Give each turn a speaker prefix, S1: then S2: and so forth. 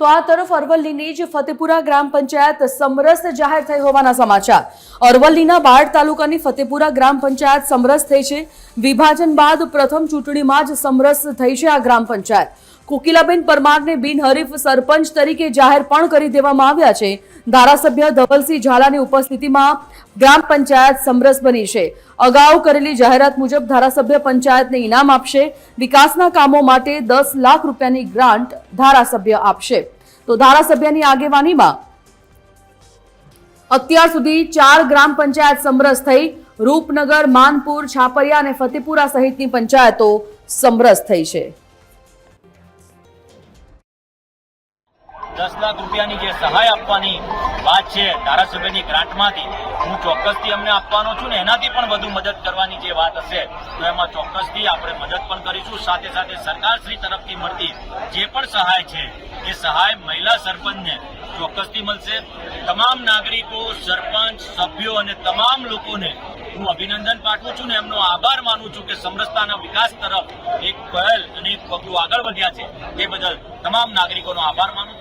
S1: તો આ તરફ અરવલ્લીની જ ફતેપુરા ગ્રામ પંચાયત સમરસ જાહેર થઈ હોવાના સમાચાર. અરવલ્લીના બાળ તાલુકાની ફતેપુરા ગ્રામ પંચાયત સમરસ થઈ છે. વિભાજન બાદ પ્રથમ ચૂંટણીમાં જ સમરસ થઈ છે આ ગ્રામ પંચાયત. કોકિલાબેન પરમારને બિનહરીફ સરપંચ તરીકે જાહેર પણ કરી દેવામાં આવ્યા છે. ધારાસભ્ય ધવલસિંહ ઝાલાની ઉપસ્થિતિમાં ગ્રામ પંચાયત સમરસ બની છે. અગાઉ કરેલી જાહેરાત મુજબ ધારાસભ્ય પંચાયતને ઇનામ આપશે. વિકાસના કામો માટે દસ લાખ રૂપિયાની ગ્રાન્ટ ધારાસભ્ય આપશે. તો ધારાસભ્યની આગેવાનીમાં અત્યાર સુધી ચાર ગ્રામ પંચાયત સમરસ થઈ. રૂપનગર, માનપુર, છાપરિયા અને ફતેપુરા સહિતની પંચાયતો સમરસ થઈ છે.
S2: દસ લાખ રૂપિયાની જે સહાય આપવાની વાત છે ધારાસભ્યની ગ્રાન્ટમાંથી, હું ચોક્કસથી અમને આપવાનો છું ને એનાથી પણ વધુ મદદ કરવાની જે વાત હશે, તો એમાં ચોક્કસથી આપણે મદદ પણ કરીશું. સાથે સાથે સરકારશ્રી તરફથી મળતી જે પણ સહાય છે એ સહાય મહિલા સરપંચને ચોક્કસથી મળશે. તમામ નાગરિકો, સરપંચ, સભ્યો અને તમામ લોકોને હું અભિનંદન પાઠવું છું ને એમનો આભાર માનું છું કે સમરસતાના વિકાસ તરફ એક પહેલ અને એક પગલું આગળ વધ્યા છે. એ બદલ તમામ નાગરિકોનો આભાર માનું છું.